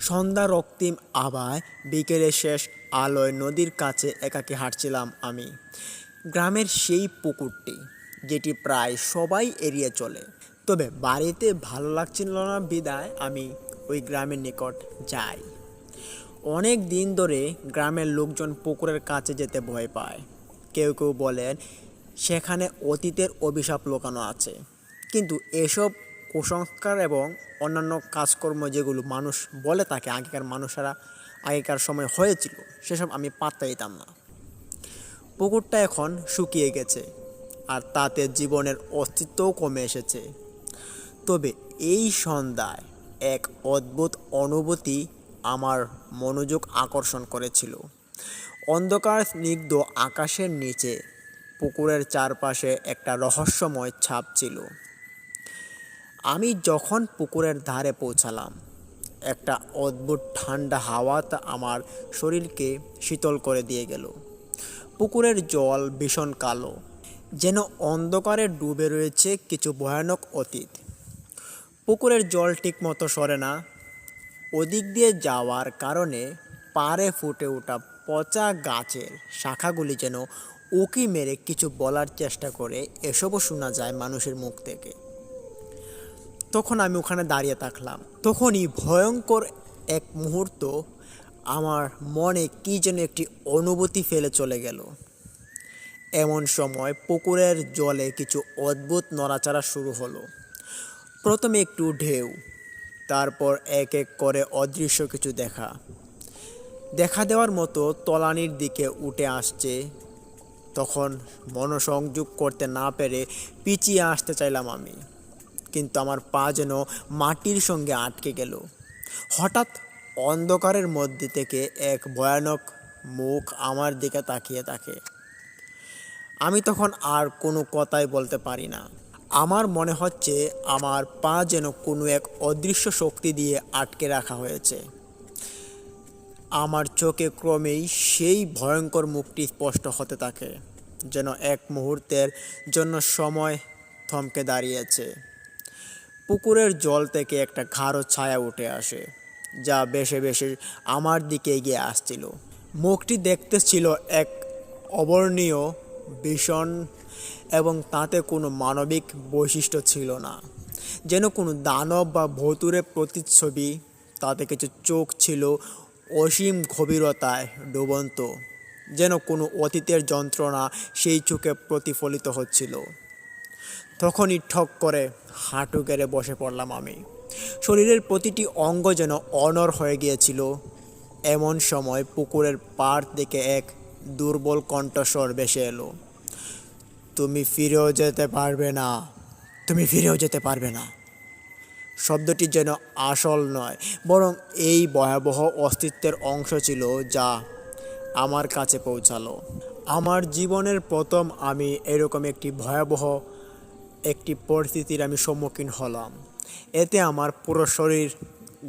সন্ধ্যা রক্তিম আবায় বিকেলের শেষ আলোয় নদীর কাছে একাকে হাঁটছিলাম আমি। গ্রামের সেই পুকুরটি, যেটি প্রায় সবাই এড়িয়ে চলে। তবে বাড়িতে ভালো লাগছিল না বিদায়, আমি ওই গ্রামের নিকট যাই। অনেক দিন ধরে গ্রামের লোকজন পুকুরের কাছে যেতে ভয় পায়। কেউ কেউ বলেন, সেখানে অতীতের অভিশাপ লোকানো আছে। কিন্তু এসব কুসংস্কার এবং অন্যান্য কাজকর্ম যেগুলো মানুষ বলে থাকে, আগেকার মানুষেরা আগেকার সময় হয়েছিল, সেসব আমি পাত্তা দিতাম না। পুকুরটা এখন শুকিয়ে গেছে আর তাতে জীবনের অস্তিত্বও কমে এসেছে। তবে এই সন্ধ্যায় এক অদ্ভুত অনুভূতি আমার মনোযোগ আকর্ষণ করেছিল। অন্ধকার স্নিগ্ধ আকাশের নিচে পুকুরের চারপাশে একটা রহস্যময় ছাপ ছিল। আমি যখন পুকুরের ধারে পৌঁছালাম, একটা অদ্ভুত ঠান্ডা হাওয়া তা আমার শরীরকে শীতল করে দিয়ে গেল। পুকুরের জল ভীষণ কালো, যেন অন্ধকারে ডুবে রয়েছে কিছু ভয়ানক অতীত। পুকুরের জল ঠিকমতো সরে না, ওদিক দিয়ে যাওয়ার কারণে পাড়ে ফুটে ওঠা পচা গাছের শাখাগুলি যেন উকি মেরে কিছু বলার চেষ্টা করে এসবও শোনা যায় মানুষের মুখ থেকে। তখন আমি ওখানে দাঁড়িয়ে থাকলাম। তখনই ভয়ঙ্কর এক মুহূর্ত আমার মনে কী যেন একটি অনুভূতি ফেলে চলে গেল। এমন সময় পুকুরের জলে কিছু অদ্ভুত নড়াচড়া শুরু হলো। প্রথমে একটু ঢেউ, তারপর এক এক করে অদৃশ্য কিছু দেখা। দেখা দেওয়ার মতো তলানির দিকে উঠে আসছে। তখন মনোসংযোগ করতে না পেরে পিছিয়ে আসতে চাইলাম আমি। কিন্তু আমার পা যেন মাটির সঙ্গে আটকে গেল। হঠাৎ অন্ধকারের মধ্যে থেকে এক ভয়ানক মুখ আমার দিকে তাকিয়ে থাকে। আমি তখন আর কোনো কথাই বলতে পারি না। আমার মনে হচ্ছে আমার পা যেন কোনো এক অদৃশ্য শক্তি দিয়ে আটকে রাখা হয়েছে। আমার চোখে ক্রমেই সেই ভয়ঙ্কর মুখটি স্পষ্ট হতে থাকে, যেন এক মুহূর্তের জন্য সময় থমকে দাঁড়িয়েছে। পুকুরের জল থেকে একটা ঘাড়ো ছায়া উঠে আসে, যা বেশে বেশে আমার দিকে এগিয়ে আসছিল। মুখটি দেখতে ছিল এক অবর্ণীয়, ভীষণ, এবং তাতে কোনো মানবিক বৈশিষ্ট্য ছিল না। যেন কোনো দানব বা ভতুরে প্রতিচ্ছবি, তাতে কিছু চোখ ছিল অসীম গভীরতায় ডুবন্ত, যেন কোনো অতীতের যন্ত্রণা সেই চোখে প্রতিফলিত হচ্ছিল। তখনই ঠক করে হাঁটু গেড়ে বসে পড়লাম আমি। শরীরের প্রতিটি অঙ্গ যেন অনর হয়ে গিয়েছিল। এমন সময় পুকুরের পাড় থেকে এক দুর্বল কণ্ঠস্বর ভেসে এলো। তুমি ফিরেও যেতে পারবে না, তুমি ফিরেও যেতে পারবে না। শব্দটি যেন আসল নয়, বরং এই ভয়াবহ অস্তিত্বের অংশ ছিল যা আমার কাছে পৌঁছালো। আমার জীবনের প্রথম আমি এরকম একটি ভয়াবহ একটি পরিস্থিতির আমি সম্মুখীন হলাম। এতে আমার পুরো শরীর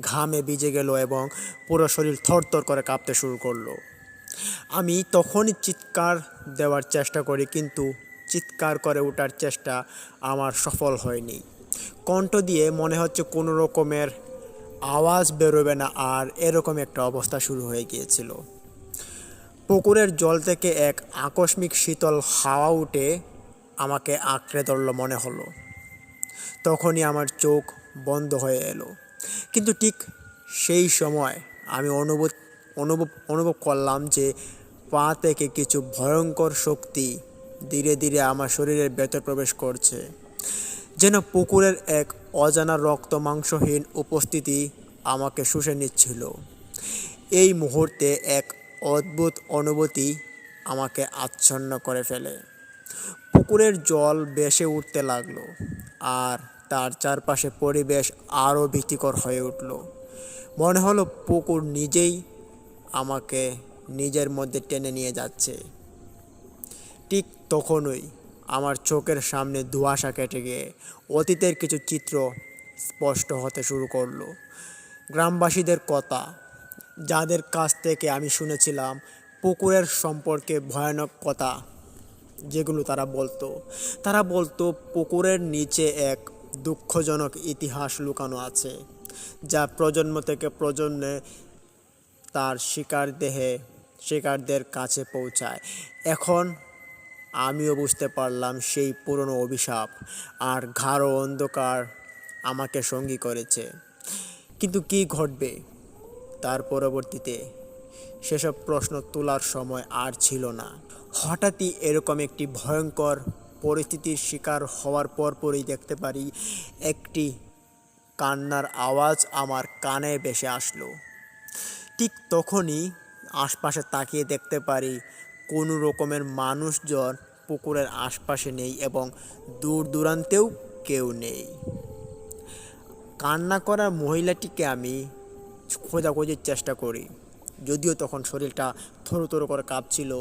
ঘামে ভিজে গেল এবং পুরো শরীর থরথর করে কাঁপতে শুরু করল। আমি তখনই চিৎকার দেওয়ার চেষ্টা করি, কিন্তু চিৎকার করে ওঠার চেষ্টা আমার সফল হয়নি। কণ্ঠ দিয়ে মনে হচ্ছে কোনো রকমের আওয়াজ বেরোবে না আর এরকম একটা অবস্থা শুরু হয়ে গিয়েছিল। পুকুরের জল থেকে এক আকস্মিক শীতল হাওয়া উঠে আমাকে আঁকড়ে ধরল মনে হলো। তখনই আমার চোখ বন্ধ হয়ে এলো। কিন্তু ঠিক সেই সময় আমি অনুভব অনুভব অনুভব করলাম যে পা থেকে কিছু ভয়ঙ্কর শক্তি ধীরে ধীরে আমার শরীরের ভেতর প্রবেশ করছে। যেন পুকুরের এক অজানা রক্ত মাংসহীন উপস্থিতি আমাকে শুষে নিচ্ছিল। এই মুহূর্তে এক অদ্ভুত অনুভূতি আমাকে আচ্ছন্ন করে ফেলে। পুকুরের জল বেশে উঠতে লাগল আর তার চারপাশে পরিবেশ আরও ভীতিকর হয়ে উঠল। মনে হলো পুকুর নিজেই আমাকে নিজের মধ্যে টেনে নিয়ে যাচ্ছে। ঠিক তখনই আমার চোখের সামনে ধোঁয়াশা কেটে গিয়ে অতীতের কিছু চিত্র স্পষ্ট হতে শুরু করল। গ্রামবাসীদের কথা, যাদের কাছ থেকে আমি শুনেছিলাম, পুকুরের সম্পর্কে ভয়ানক কথা যেগুলো তারা বলতো। তারা বলতো, পুকুরের নিচে এক দুঃখজনক ইতিহাস লুকানো আছে, যা প্রজন্ম থেকে প্রজন্মে তার শিকার দেহে শিকারদের কাছে পৌঁছায়। এখন আমিও বুঝতে পারলাম সেই পুরনো অভিশাপ আর ঘাড় অন্ধকার আমাকে সঙ্গী করেছে। কিন্তু কি ঘটবে তার পরবর্তীতে? সেসব প্রশ্ন তোলার সময় আর ছিল না। হঠাৎই এরকম একটি ভয়ঙ্কর পরিস্থিতির শিকার হওয়ার পরপরই দেখতে পারি একটি কান্নার আওয়াজ আমার কানে ভেসে আসলো। ঠিক তখনই আশপাশে তাকিয়ে দেখতে পারি কোনো রকমের মানুষজন পুকুরের আশপাশে নেই এবং দূর দূরান্তেও কেউ নেই। কান্না করা মহিলাটিকে আমি খোঁজাখুঁজির চেষ্টা করি, যদিও তখন শরীরটা থরো থরো করে কাঁপছিল।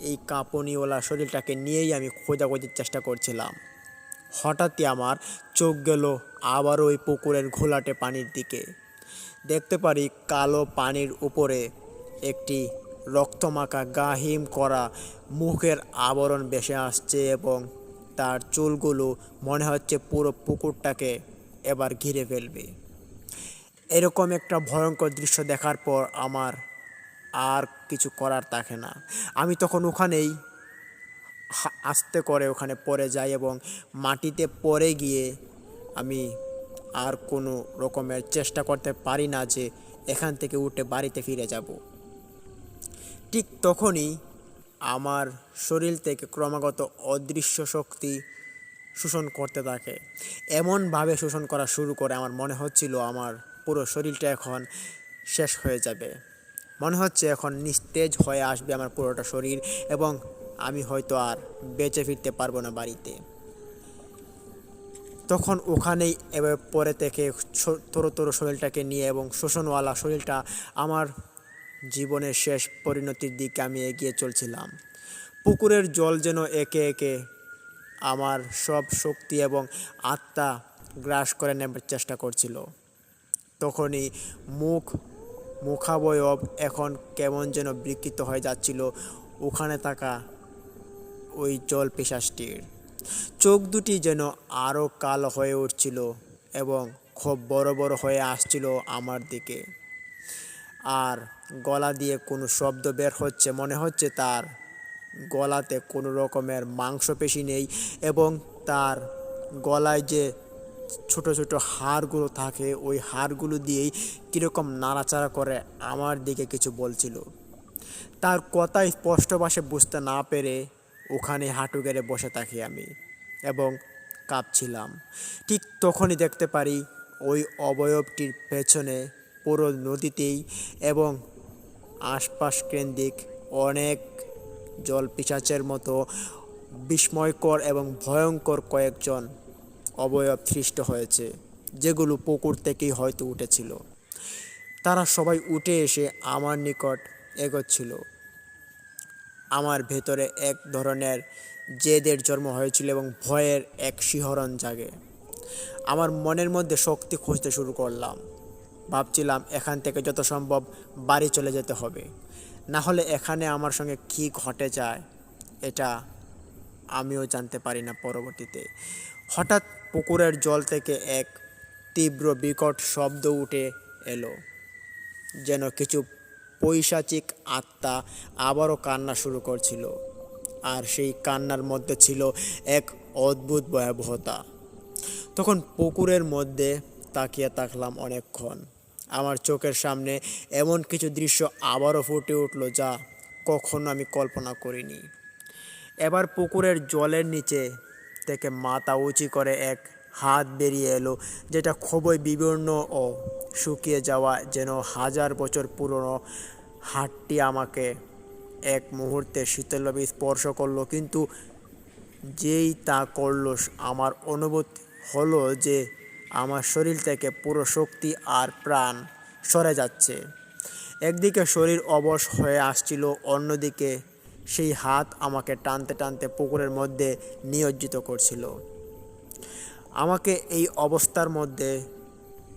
এই কাঁপনিওয়ালা শরীরটাকে নিয়েই আমি খোঁজাখুঁজির চেষ্টা করছিলাম। হঠাৎই আমার চোখ গেল আবারও ওই পুকুরের ঘোলাটে পানির দিকে। দেখতে পারি কালো পানির উপরে একটি রক্তমাখা গাহিম করা মুখের আবরণ বেসে আসছে এবং তার চুলগুলো মনে হচ্ছে পুরো পুকুরটাকে এবার ঘিরে ফেলবে। এরকম একটা ভয়ঙ্কর দৃশ্য দেখার পর আমার আর কিছু করার থাকে না। আমি তখন ওখানেই আস্তে করে ওখানে পড়ে যাই এবং মাটিতে পড়ে গিয়ে আমি আর কোনো রকমের চেষ্টা করতে পারি না যে এখান থেকে উঠে বাড়িতে ফিরে যাব। ঠিক তখনই আমার শরীর থেকে ক্রমাগত অদৃশ্য শক্তি শোষণ করতে থাকে। এমনভাবে শোষণ করা শুরু করে আমার মনে হচ্ছিল আমার পুরো শরীরটা এখন শেষ হয়ে যাবে। মনে হচ্ছে এখন নিস্তেজ হয়ে আসবে আমার পুরোটা শরীর এবং আমি হয়তো আর বেঁচে ফিরতে পারব না বাড়িতে। তখন ওখানেই এবার পরে থেকে তোরো তোরো শরীরটাকে নিয়ে এবং শোষণওয়ালা শরীরটা আমার জীবনের শেষ পরিণতির দিকে আমি এগিয়ে চলছিলাম। পুকুরের জল যেন একে একে আমার সব শক্তি এবং আত্মা গ্রাস করে নেবার চেষ্টা করছিল। তখনই মুখ মুখাবয়ব এখন কেমন যেন বিকৃত হয়ে যাচ্ছিল ওখানে থাকা ওই জল পেশাসটির চোখ দুটি যেন আরও কালো হয়ে উঠছিল এবং খুব বড় বড় হয়ে আসছিল আমার দিকে। আর গলা দিয়ে কোনো শব্দ বের হচ্ছে, মনে হচ্ছে তার গলাতে কোনো রকমের মাংসপেশি নেই এবং তার গলায় যে ছোট ছোট হাড়গুলো থাকে, ওই হাড়গুলো দিয়েই কীরকম নাড়াচাড়া করে আমার দিকে কিছু বলছিল। তার কথা স্পষ্ট ভাষে বুঝতে না পেরে ওখানে হাঁটু গেড়ে বসে থাকি আমি এবং কাঁপছিলাম। ঠিক তখনই দেখতে পারি ওই অবয়বটির পেছনে পুরো নদীতেই এবং আশপাশ কেন্দ্রিক অনেক জল পিসাচের মতো বিস্ময়কর এবং ভয়ঙ্কর কয়েকজন অবয়ব সৃষ্ট হয়েছে, যেগুলো পুকুর থেকেই হয়তো উঠেছিল। তারা সবাই উঠে এসে আমার নিকট এগোচ্ছিল। আমার ভেতরে এক ধরনের জেদের জন্ম হয়েছিল এবং ভয়ের এক শিহরণ জাগে। আমার মনের মধ্যে শক্তি খুঁজতে শুরু করলাম। ভাবছিলাম এখান থেকে যত সম্ভব বাড়ি চলে যেতে হবে। না হলে এখানে আমার সঙ্গে কী ঘটে যায়, এটা আমিও জানতে পারি না পরবর্তীতে। হঠাৎ পুকুরের জল থেকে এক তীব্র বিকট শব্দ উঠে এলো, যেন কিছু পৈশাচিক আত্মা আবারও কান্না শুরু করছিল, আর সেই কান্নার মধ্যে ছিল এক অদ্ভুত ভয়াবহতা। তখন পুকুরের মধ্যে তাকিয়ে থাকলাম অনেকক্ষণ। আমার চোখের সামনে এমন কিছু দৃশ্য আবারও ফুটে উঠল যা কখনো আমি কল্পনা করিনি। এবার পুকুরের জলের নিচে থেকে মাথা উঁচি করে এক হাত বেরিয়ে এলো, যেটা খুবই বিবর্ণ ও শুকিয়ে যাওয়া যেন হাজার বছর পুরনো। হাটটি আমাকে এক মুহূর্তে শীতলভাবে স্পর্শ করল, কিন্তু যেই তা করল, আমার অনুভূতি হলো যে আমার শরীর থেকে পুরো শক্তি আর প্রাণ সরে যাচ্ছে। একদিকে শরীর অবশ হয়ে আসছিল, অন্যদিকে সেই হাত আমাকে টানতে টানতে পুকুরের মধ্যে নিয়োজিত করছিল। আমাকে এই অবস্থার মধ্যে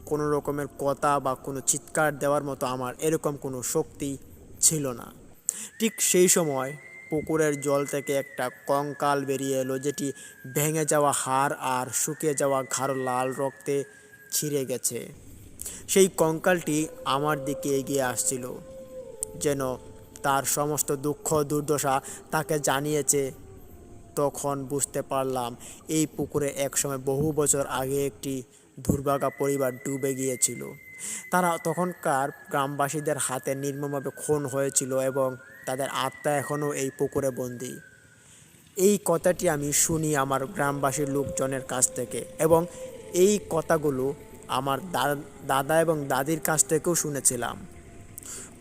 কোনো রকমের কথা বা কোনো চিৎকার দেওয়ার মতো আমার এরকম কোনো শক্তি ছিল না। ঠিক সেই সময় পুকুরের জল থেকে একটা কঙ্কাল বেরিয়ে এলো, যেটি ভেঙে যাওয়া হাড় আর শুকিয়ে যাওয়া ঘাড় লাল রক্তে ছিঁড়ে গেছে। সেই কঙ্কালটি আমার দিকে এগিয়ে আসছিল, যেন তার সমস্ত দুঃখ দুর্দশা তাকে জানিয়েছে। তখন বুঝতে পারলাম, এই পুকুরে একসময় বহু বছর আগে একটি দুর্ভাগা পরিবার ডুবে গিয়েছিল। তারা তখনকার গ্রামবাসীদের হাতে নির্মমভাবে খুন হয়েছিল এবং তাদের আত্মা এখনও এই পুকুরে বন্দী। এই কথাটি আমি শুনি আমার গ্রামবাসীর লোকজনের কাছ থেকে এবং এই কথাগুলো আমার দাদা এবং দাদির কাছ থেকেও শুনেছিলাম।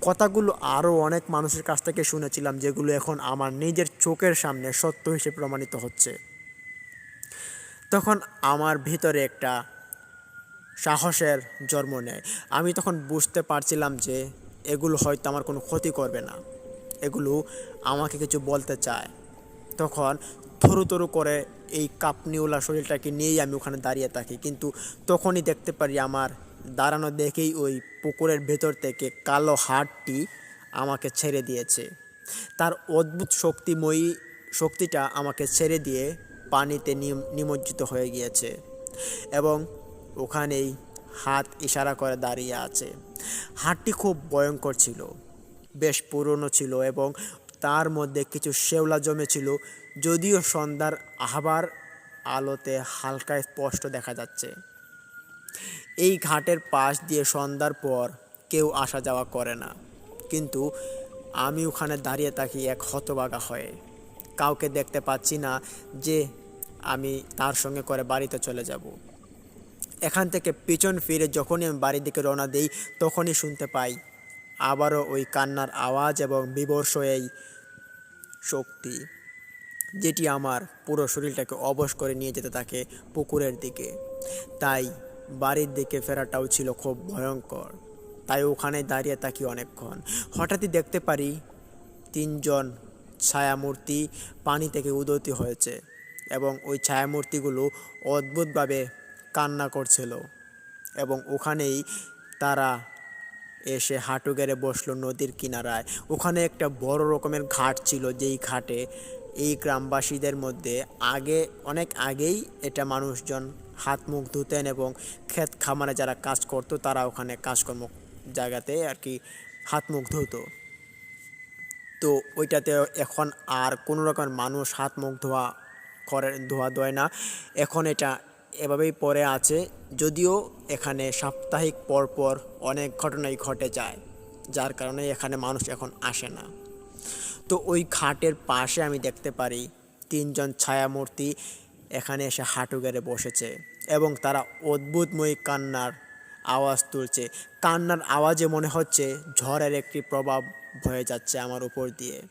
কথাগুলো আরও অনেক মানুষের কাছ থেকে শুনেছিলাম যেগুলো এখন আমার নিজের চোখের সামনে সত্য হিসেবে প্রমাণিত হচ্ছে। তখন আমার ভিতরে একটা সাহসের জন্ম নেয়। আমি তখন বুঝতে পারছিলাম যে এগুলো হয়তো আমার কোনো ক্ষতি করবে না। এগুলো আমাকে কিছু বলতে চায়। তখন থরু থরু করে এই কাপনিওলা শরীরটাকে নিয়েই আমি ওখানে দাঁড়িয়ে থাকি। কিন্তু তখনই দেখতে পারি আমার দাঁড়ানো দেখেই ওই পুকুরের ভেতর থেকে কালো হাড়টি আমাকে ছেড়ে দিয়েছে। তার অদ্ভুত শক্তিময়ী শক্তিটা আমাকে ছেড়ে দিয়ে পানিতে নিমজ্জিত হয়ে গিয়েছে এবং ওখানেই হাত ইশারা করে দাঁড়িয়ে আছে। হাটটি খুব ভয়ঙ্কর ছিল, বেশ পুরনো ছিল এবং তার মধ্যে কিছু শেওলা জমেছিল যদিও সন্ধ্যার আহবার আলোতে হালকা স্পষ্ট দেখা যাচ্ছে। এই ঘাটের পাশ দিয়ে সন্ধ্যার পর কেউ আসা যাওয়া করে না। কিন্তু আমি ওখানে দাঁড়িয়ে থাকি এক হতবাগা হয়ে। কাউকে দেখতে পাচ্ছি না যে আমি তার সঙ্গে করে বাড়িতে চলে যাব। এখান থেকে পিছন ফিরে যখনই আমি বাড়ির দিকে রওনা দিই, তখনই শুনতে পাই আবারও ওই কান্নার আওয়াজ এবং বিবর্ষ এই শক্তি, যেটি আমার পুরো শরীরটাকে অবশ করে নিয়ে যেতে থাকে পুকুরের দিকে। তাই বাড়ির দিকে ফেরাটাও ছিল খুব ভয়ঙ্কর। তাই ওখানে দাঁড়িয়ে থাকি অনেকক্ষণ। হঠাৎই দেখতে পারি তিনজন ছায়ামূর্তি পানি থেকে উদতি হয়েছে এবং ওই ছায়ামূর্তিগুলো অদ্ভুতভাবে কান্না করছিল এবং ওখানেই তারা এসে হাঁটু গেড়ে বসল নদীর কিনারায়। ওখানে একটা বড় রকমের ঘাট ছিল যেই ঘাটে এই গ্রামবাসীদের মধ্যে আগে, অনেক আগেই এটা মানুষজন হাত, মুখ ধুতেন এবং ক্ষেত খামারে যারা কাজ করতো, তারা ওখানে কাজকর্ম জায়গাতে আর কি হাত, মুখ ধুতো। তো ওইটাতে এখন আর কোনো রকমের মানুষ হাত, মুখ ধোয়া করে, ধোয়া দেয় না। এখন এটা এভাবেই পরে আছে, যদিও এখানে সাপ্তাহিক পরপর অনেক ঘটনাই ঘটে যায়, যার কারণে এখানে মানুষ এখন আসে না। তো ওই খাটের পাশে আমি দেখতে পারি তিনজন ছায়ামূর্তি এখানে এসে হাঁটু গেড়ে বসেছে এবং তারা অদ্ভুতময়ী কান্নার আওয়াজ তুলছে। কান্নার আওয়াজে মনে হচ্ছে ঝড়ের একটি প্রভাব হয়ে যাচ্ছে আমার উপর দিয়ে।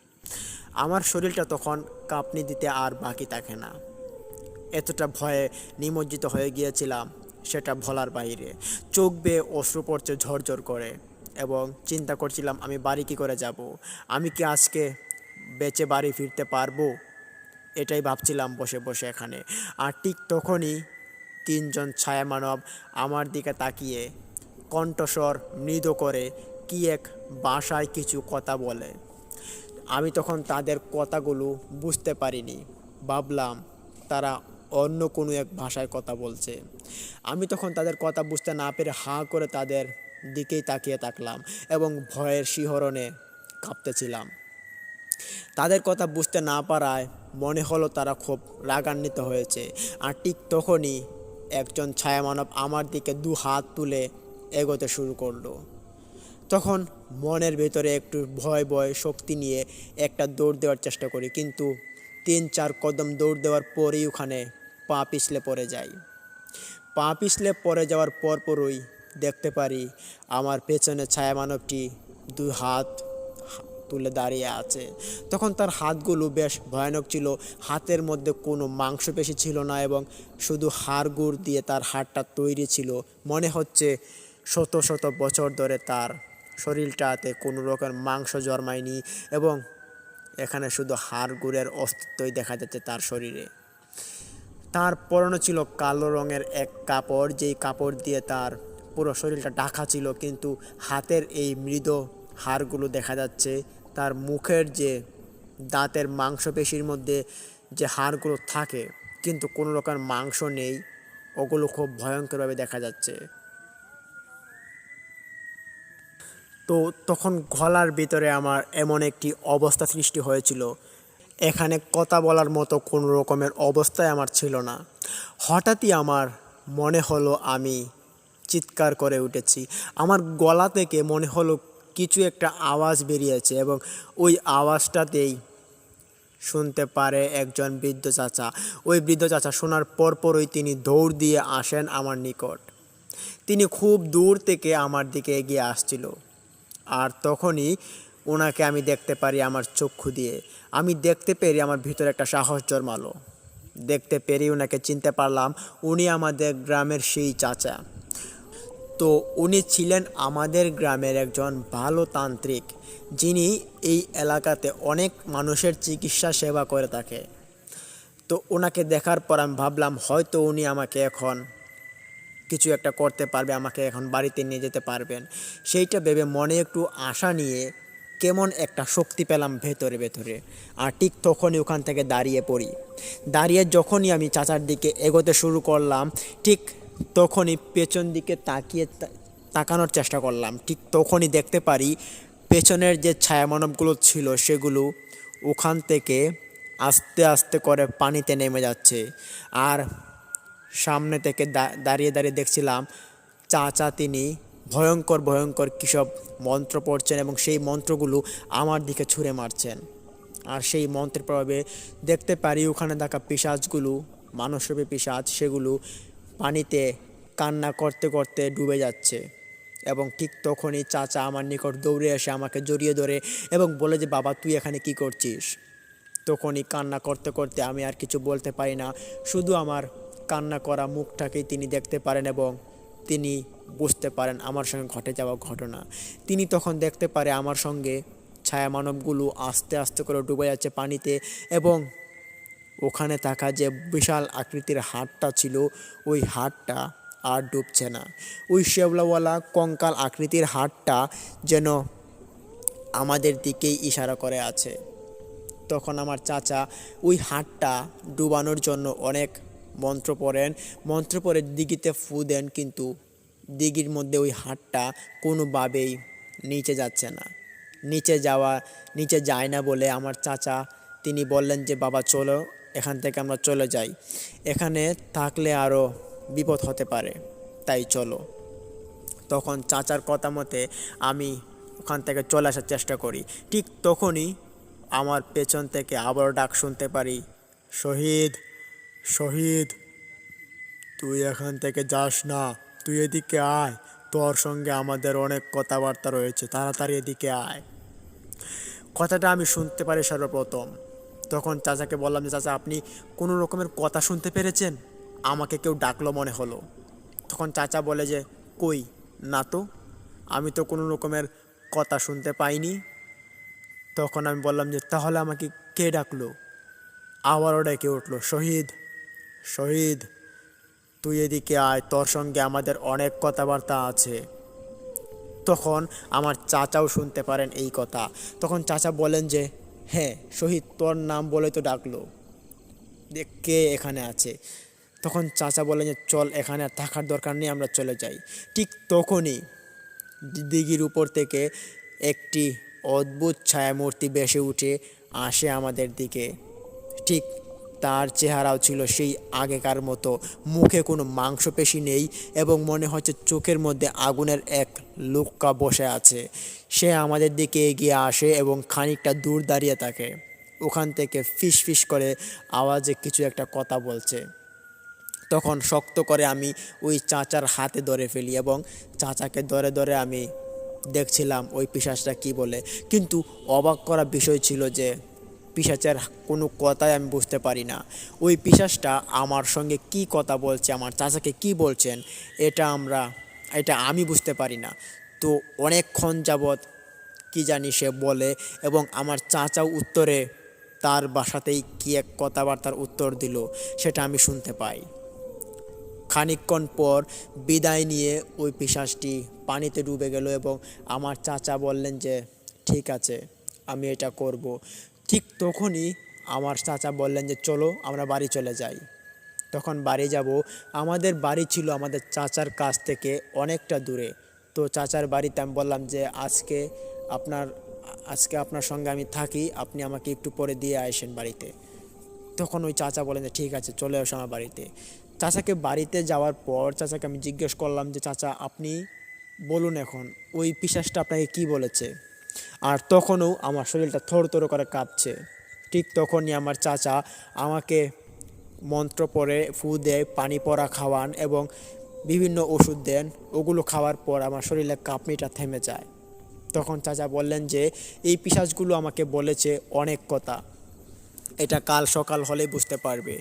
আমার শরীরটা তখন কাঁপনি দিতে আর বাকি থাকে না। এতটা ভয়ে নিমজ্জিত হয়ে গিয়েছিলাম সেটা ভোলার বাইরে। চোখ বেয়ে অশ্রু পড়ছে ঝরঝর করে এবং চিন্তা করছিলাম, আমি বাড়ি কী করে যাব? আমি কি আজকে বেঁচে বাড়ি ফিরতে পারব? এটাই ভাবছিলাম বসে বসে এখানে। আর ঠিক তখনই তিনজন ছায়া মানব আমার দিকে তাকিয়ে কণ্ঠস্বর মৃদু করে কি এক বাসায় কিছু কথা বলে। আমি তখন তাদের কথাগুলো বুঝতে পারিনি। ভাবলাম, তারা অন্য কোনো এক ভাষায় কথা বলছে। আমি তখন তাদের কথা বুঝতে না পেরে হাঁ করে তাদের দিকেই তাকিয়ে থাকলাম এবং ভয়ের শিহরণে কাঁপতেছিলাম। তাদের কথা বুঝতে না পারায় মনে হলো তারা খুব রাগান্বিত হয়েছে। আর ঠিক তখনই একজন ছায়ামানব আমার দিকে দু হাত তুলে এগোতে শুরু করল। তখন মনের ভেতরে একটু ভয় ভয়, শক্তি নিয়ে একটা দৌড় দেওয়ার চেষ্টা করি, কিন্তু তিন, চার কদম দৌড় দেওয়ার পরেই ওখানে পা পিছলে পড়ে যাই। পা পিছলে পড়ে যাওয়ার পরপরই দেখতে পারি আমার পেছনে ছায়া মানবটি দুই হাত তুলে দাঁড়িয়ে আছে। তখন তার হাতগুলো বেশ ভয়ানক ছিল। হাতের মধ্যে কোনো মাংসপেশি ছিল না এবং শুধু হাড় গুড় দিয়ে তার হাড়টা তৈরি ছিল। মনে হচ্ছে শত শত বছর ধরে তার শরীরটাতে কোনো রকম মাংস জন্মায়নি এবং এখানে শুধু হাড় গুড়ের অস্তিত্বই দেখা যাচ্ছে তার শরীরে। তার পরনে ছিল কালো রঙের এক কাপড়, যেই কাপড় দিয়ে তার পুরো শরীরটা ঢাকা ছিল। কিন্তু হাতের এই মৃদ হাড়গুলো দেখা যাচ্ছে তার মুখের যে দাঁতের মাংসপেশির মধ্যে যে হাড়গুলো থাকে, কিন্তু কোনো রকম মাংস নেই, ওগুলো খুব ভয়ঙ্করভাবে দেখা যাচ্ছে। তো তখন গলার ভিতরে আমার এমন একটি অবস্থা সৃষ্টি হয়েছিল। এখানে কথা বলার মতো কোনো রকমের অবস্থায় আমার ছিল না। হঠাৎই আমার মনে হলো আমি চিৎকার করে উঠেছি। আমার গলা থেকে মনে হলো কিছু একটা আওয়াজ বেরিয়েছে এবং ওই আওয়াজটাতেই শুনতে পারে একজন বৃদ্ধ চাচা। ওই বৃদ্ধ চাচা শোনার পরপরই তিনি দৌড় দিয়ে আসেন আমার নিকট। তিনি খুব দূর থেকে আমার দিকে এগিয়ে আসছিল। আর তখনই ওনাকে আমি দেখতে পারি আমার চক্ষু দিয়ে। আমি দেখতে পেরে আমার ভিতরে একটা সাহস জন্মালো। দেখতে পেরে ওনাকে চিনতে পারলাম, উনি আমাদের গ্রামের সেই চাচা। তো উনি ছিলেন আমাদের গ্রামের একজন ভালো তান্ত্রিক, যিনি এই এলাকাতে অনেক মানুষের চিকিৎসা সেবা করে থাকে। তো ওনাকে দেখার পর আমি ভাবলাম, হয়তো উনি আমাকে এখন কিছু একটা করতে পারবে, আমাকে এখন বাড়িতে নিয়ে যেতে পারবেন। সেইটা ভেবে মনে একটু আশা নিয়ে কেমন একটা শক্তি পেলাম ভেতরে ভেতরে। আর ঠিক তখনই ওখান থেকে দাঁড়িয়ে পড়ি। দাঁড়িয়ে যখনই আমি চাচার দিকে এগোতে শুরু করলাম, ঠিক তখনই পেছন দিকে তাকিয়ে তাকানোর চেষ্টা করলাম। ঠিক তখনই দেখতে পারি পেছনের যে ছায়ামানবগুলো ছিল সেগুলো ওখান থেকে আস্তে আস্তে করে পানিতে নেমে যাচ্ছে। আর সামনে থেকে দাঁড়িয়ে দাঁড়িয়ে দেখছিলাম চাচা তিনি ভয়ঙ্কর ভয়ঙ্কর কিসব মন্ত্র পড়ছেন এবং সেই মন্ত্রগুলো আমার দিকে ছুঁড়ে মারছেন। আর সেই মন্ত্রের প্রভাবে দেখতে পারি ওখানে থাকা পিসাজগুলো মানসরূপী পিসাজ সেগুলো পানিতে কান্না করতে করতে ডুবে যাচ্ছে। এবং ঠিক তখনই চাচা আমার নিকট দৌড়ে এসে আমাকে জড়িয়ে ধরে এবং বলে যে, বাবা, তুই এখানে কি করছিস? তখনই কান্না করতে করতে আমি আর কিছু বলতে পারি না। শুধু আমার কান্না করা মুখটাকেই তিনি দেখতে পারেন এবং তিনি বুঝতে পারেন আমার সঙ্গে ঘটে যাওয়া ঘটনা। তিনি তখন দেখতে পারে আমার সঙ্গে ছায়া মানবগুলো আস্তে আস্তে করে ডুবে যাচ্ছে পানিতে এবং ওখানে থাকা যে বিশাল আকৃতির হাটটা ছিল, ওই হাটটা আর ডুবছে না। ওই শেওলাওয়ালা কঙ্কাল আকৃতির হাটটা যেন আমাদের দিকেই ইশারা করে আছে। তখন আমার চাচা ওই হাটটা ডুবানোর জন্য অনেক মন্ত্র পড়েন। মন্ত্র পড়ে দিঘিতে ফু দেন, কিন্তু দিঘির মধ্যে ওই হাটটা কোনোভাবেই নিচে যাচ্ছে না। নিচে যাওয়া, নিচে যায় না বলে আমার চাচা, তিনি বললেন যে, বাবা, চলো এখান থেকে আমরা চলে যাই। এখানে থাকলে আরও বিপদ হতে পারে, তাই চলো। তখন চাচার কথা মতে আমি ওখান থেকে চলে আসার চেষ্টা করি। ঠিক তখনই আমার পেছন থেকে আবারও ডাক শুনতে পারি, শহীদ শহীদ, তুই এখান থেকে যাস না, তুই এদিকে আয়, তোর সঙ্গে আমাদের অনেক কথাবার্তা রয়েছে, তাড়াতাড়ি এদিকে আয়। কথাটা আমি শুনতে পারি সর্বপ্রথম। তখন চাচাকে বললাম যে, চাচা, আপনি কোনো রকমের কথা শুনতে পেরেছেন? আমাকে কেউ ডাকলো মনে হলো। তখন চাচা বলে যে, কই, না তো, আমি তো কোনো রকমের কথা শুনতে পাইনি। তখন আমি বললাম যে, তাহলে আমাকে কে ডাকলো? আবারও ডেকে উঠল, শহীদ শহীদ, তুই এদিকে আয়, তোর সঙ্গে আমাদের অনেক কথাবার্তা আছে। তখন আমার চাচাও শুনতে পারেন এই কথা। তখন চাচা বলেন যে হ্যাঁ শহীদ, তোর নাম বলে তো ডাকলো। দেখ কে এখানে আছে। তখন চাচা বলেন যে, চল এখানে আর থাকার দরকার নেই, আমরা চলে যাই। ঠিক তখনই দিঘির উপর থেকে একটি অদ্ভুত ছায়ামূর্তি বেসে উঠে আসে আমাদের দিকে। ঠিক তার চেহারাও ছিল সেই আগেকার মতো। মুখে কোনো মাংসপেশি নেই এবং মনে হচ্ছে চোখের মধ্যে আগুনের এক লুক্কা বসে আছে। সে আমাদের দিকে এগিয়ে আসে এবং খানিকটা দূর দাঁড়িয়ে থাকে। ওখান থেকে ফিস ফিস করে আওয়াজে কিছু একটা কথা বলছে। তখন শক্ত করে আমি ওই চাচার হাতে ধরে ফেলি এবং চাচাকে ধরে ধরে আমি দেখছিলাম ওই পিসাচটা কি বলে। কিন্তু অবাক করা বিষয় ছিল যে পিসাচের কোনো কথাই আমি বুঝতে পারি না। ওই পিসাচটা আমার সঙ্গে কি কথা বলছে, আমার চাচাকে কি বলছেন, এটা আমরা, এটা আমি বুঝতে পারি না। তো অনেকক্ষণ যাবৎ কি জানি সে বলে এবং আমার চাচাও উত্তরে তার বাসাতেই কি এক কথাবার্তার উত্তর দিল, সেটা আমি শুনতে পাই। খানিকক্ষণ পর বিদায় নিয়ে ওই পিশাচটি পানিতে ডুবে গেল এবং আমার চাচা বললেন যে, ঠিক আছে, আমি এটা করব। ঠিক তখনই আমার চাচা বললেন যে, চলো আমরা বাড়ি চলে যাই। তখন বাড়ি যাব। আমাদের বাড়ি ছিল আমাদের চাচার কাছ থেকে অনেকটা দূরে। তো চাচার বাড়িতে আমি বললাম যে, আজকে আপনার আজকে আপনার সঙ্গে আমি থাকি, আপনি আমাকে একটু পরে দিয়ে আসেন বাড়িতে। তখন ওই চাচা বলেন যে, ঠিক আছে, চলে আসো আমার বাড়িতে। চাচাকে বাড়িতে যাওয়ার পর চাচাকে আমি জিজ্ঞেস করলাম যে, চাচা, আপনি বলুন এখন, ওই পিসাসটা আপনাকে কি বলেছে? আর তখনও আমার শরীরটা থর থর করে কাঁপছে। ঠিক তখনই আমার চাচা আমাকে মন্ত্র পরে ফু দেয়, পানি পরা খাওয়ান এবং বিভিন্ন ওষুধ দেন। ওগুলো খাওয়ার পর আমার শরীরে কাঁপনিটা থেমে যায়। তখন চাচা বললেন যে, এই পিসাজগুলো আমাকে বলেছে অনেক কথা। এটা কাল সকাল হলেই বুঝতে পারবে।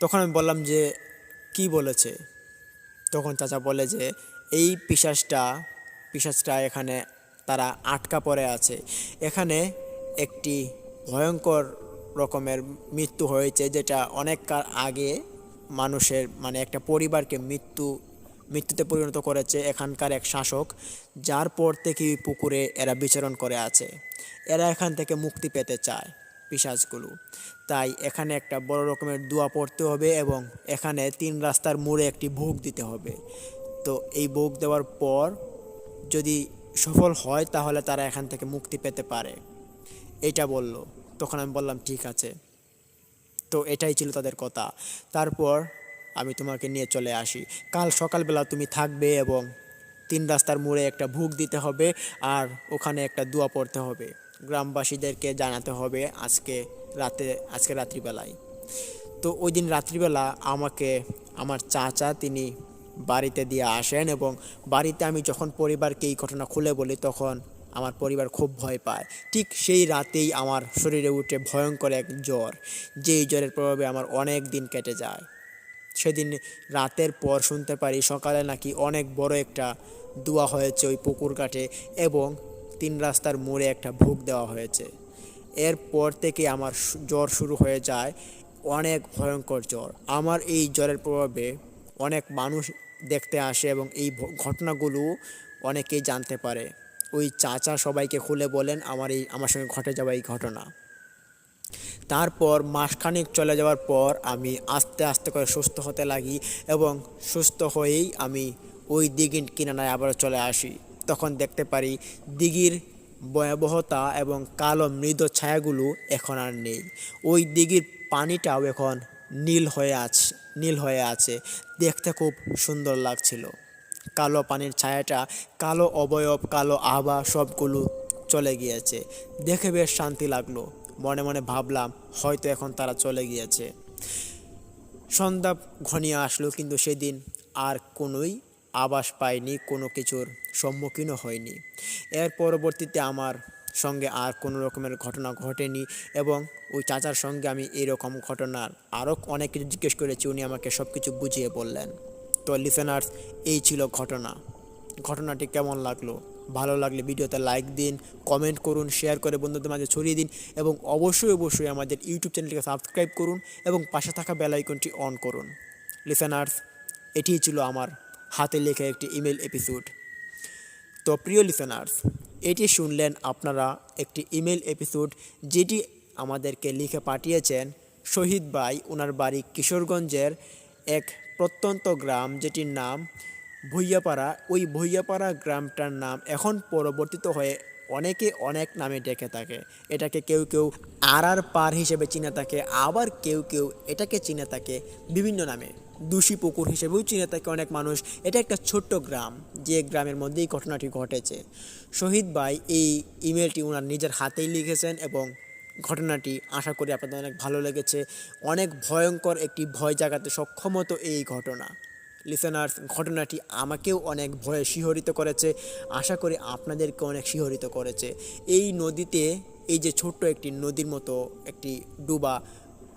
তখন আমি বললাম যে, কি বলেছে? তখন চাচা বলে যে, এই পিসাজটা পিসাজটা এখানে তারা আটকা পড়ে আছে। এখানে একটি ভয়ঙ্কর রকমের মৃত্যু হয়েছে, যেটা অনেক কাল আগে মানুষের মানে একটা পরিবারকে মৃত্যু, মৃত্যুতে পরিণত করেছে এখানকার এক শাসক, যার পর থেকে পুকুরে এরা বিচরণ করে আছে। এরা এখান থেকে মুক্তি পেতে চায় পিসাজগুলো তাই এখানে একটা বড় রকমের দোয়া পড়তে হবে এবং এখানে তিন রাস্তার মোড়ে একটি ভোগ দিতে হবে। তো এই ভোগ দেওয়ার পর যদি সফল হয়, তাহলে তারা এখান থেকে মুক্তি পেতে পারে। এটা বলল। তখন আমি বললাম, ঠিক আছে। তো এটাই ছিল তাদের কথা। তারপর আমি তোমাকে নিয়ে চলে আসি। কাল সকালবেলা তুমি থাকবে এবং তিন রাস্তার মোড়ে একটা ভোগ দিতে হবে আর ওখানে একটা দোয়া পড়তে হবে। গ্রামবাসীদেরকে জানাতে হবে আজকে রাতে, আজকে রাত্রিবেলায়। তো ওই দিন রাত্রিবেলা আমাকে, আমার চাচা, তিনি বাড়িতে দিয়ে আসেন এবং বাড়িতে আমি যখন পরিবারকে এই ঘটনা খুলে বলি, তখন আমার পরিবার খুব ভয় পায়। ঠিক সেই রাতেই আমার শরীরে উঠে ভয়ঙ্কর এক জ্বর, যেই জ্বরের প্রভাবে আমার অনেক দিন কেটে যায়। সেদিন রাতের পর শুনতে পারি সকালে নাকি অনেক বড় একটা দোয়া হয়েছে ওই পুকুর কাঠে এবং তিন রাস্তার মোড়ে একটা ভোগ দেওয়া হয়েছে। এরপর থেকে আমার জ্বর শুরু হয়ে যায় অনেক ভয়ঙ্কর জ্বর। আমার এই জ্বরের প্রভাবে অনেক মানুষ দেখতে আসে এবং এই ঘটনাগুলো অনেকেই জানতে পারে। ওই চাচা সবাইকে খুলে বলেন, আমার এই, আমার সঙ্গে ঘটে যাওয়া এই ঘটনা। তারপর মাসখানেক চলে যাওয়ার পর আমি আস্তে আস্তে করে সুস্থ হতে লাগি এবং সুস্থ হয়েই আমি ওই দিঘির কিনারায় আবার চলে আসি। তখন দেখতে পারি দিঘির ভয়াবহতা এবং কালো মৃদ ছায়াগুলো এখন আর নেই। ওই দিঘির পানিটাও এখন নীল হয়ে আছে, নীল হয়ে আছে। দেখতে খুব সুন্দর লাগছিল। কালো পানির ছায়াটা, কালো অবয়ব, কালো আভা সবগুলো চলে গিয়েছে। দেখে বেশ শান্তি লাগল। মনে মনে ভাবলাম, হয়তো এখন তারা চলে গিয়েছে। সন্ধ্যা ঘনিয়ে আসলো, কিন্তু সেদিন আর কোনোই আবাস পাইনি, কোনো কিছুর সম্মুখীনও হয়নি। এর পরবর্তীতে আমার সঙ্গে আর কোনো রকমের ঘটনা ঘটেনি এবং ওই চাচার সঙ্গে আমি এরকম ঘটনার আরও অনেক কিছু জিজ্ঞেস করেছি, উনি আমাকে সব কিছু বুঝিয়ে বললেন। তো লিসেনার্স এই ছিল ঘটনা। ঘটনাটি কেমন লাগল? ভালো লাগলে ভিডিওতে লাইক দিন কমেন্ট করুন শেয়ার করে বন্ধুদের মাঝে ছড়িয়ে দিন এবং অবশ্যই অবশ্যই আমাদের ইউটিউব চ্যানেলটিকে সাবস্ক্রাইব করুন এবং পাশে থাকা বেল আইকনটি অন করুন। লিসেনার্স এটিই ছিল আমার হাতে লেখা একটি ইমেল এপিসোড তো প্রিয় লিসেনার্স এটি শুনলেন আপনারা একটি ইমেল এপিসোড যেটি আমাদেরকে লিখে পাঠিয়েছেন শহীদ ভাই ওনার বাড়ি কিশোরগঞ্জের এক প্রত্যন্ত গ্রাম যেটির নাম ভুইয়াপাড়া। ওই ভুইয়াপাড়া গ্রামটার নাম এখন পরিবর্তিত হয়ে অনেকে অনেক নামে ডেকে থাকে। এটাকে কেউ কেউ আর আর পার হিসেবে চিনে থাকে, আবার কেউ কেউ এটাকে চিনে থাকে বিভিন্ন নামে। দোষী পুকুর হিসেবেও চিনে থাকে অনেক মানুষ। এটা একটা ছোট্ট গ্রাম, যে গ্রামের মধ্যেই ঘটনাটি ঘটেছে। শহীদ ভাই এই ইমেলটি ওনার নিজের হাতেই লিখেছেন এবং ঘটনাটি আশা করি আপনাদের অনেক ভালো লেগেছে। অনেক ভয়ঙ্কর একটি ভয় জাগাতে সক্ষম হতো এই ঘটনা। লিসেনার্স ঘটনাটি আমাকেও অনেক ভয়ে শিহরিত করেছে। আশা করি আপনাদেরকে অনেক শিহরিত করেছে। এই নদীতে, এই যে ছোট্ট একটি নদীর মতো একটি ডুবা,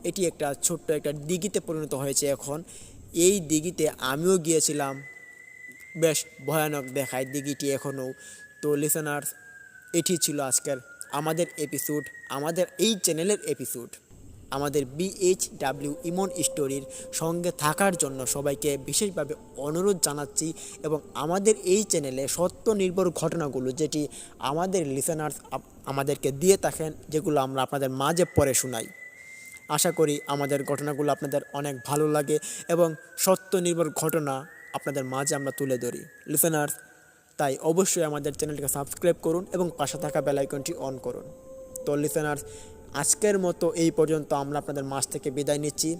এটি একটা ছোট্ট একটা দিঘিতে পরিণত হয়েছে এখন। এই দিঘিতে আমিও গিয়েছিলাম। বেশ ভয়ানক দেখায় দিঘিটি এখনও। তো লিসেনার্স এটি ছিল আজকের আমাদের এপিসোড আমাদের এই চ্যানেলের এপিসোড আমাদের বিএইচ ডাব্লিউ ইমন স্টোরির সঙ্গে থাকার জন্য সবাইকে বিশেষভাবে অনুরোধ জানাচ্ছি এবং আমাদের এই চ্যানেলে সত্য নির্ভর ঘটনাগুলো যেটি আমাদের লিসেনার্স আমাদেরকে দিয়ে থাকেন, যেগুলো আমরা আপনাদের মাঝে পড়ে শোনাই। আশা করি আমাদের ঘটনাগুলো আপনাদের অনেক ভালো লাগে এবং সত্য নির্ভর ঘটনা আপনাদের মাঝে আমরা তুলে ধরি। লিসেনার্স তাই অবশ্যই আমাদের চ্যানেলটিকে সাবস্ক্রাইব করুন এবং পাশে থাকা বেল আইকনটি অন করুন। তো লিসেনার আজকের মতো এই পর্যন্ত আমরা আপনাদের মাছ থেকে বিদায় নিচ্ছি।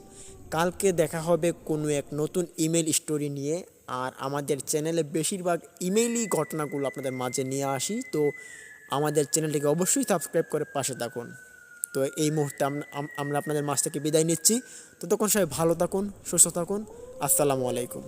কালকে দেখা হবে কোনো এক নতুন ইমেল স্টোরি নিয়ে। আর আমাদের চ্যানেলে বেশিরভাগ ইমেইলই ঘটনাগুলো আপনাদের মাঝে নিয়ে আসি। তো আমাদের চ্যানেলটিকে অবশ্যই সাবস্ক্রাইব করে পাশে থাকুন। তো এই মুহূর্তে আম- আম- আমরা আপনাদের মাছ থেকে বিদায় নিচ্ছি। তো তখন সবাই ভালো থাকুন, সুস্থ থাকুন। আসসালামু আলাইকুম।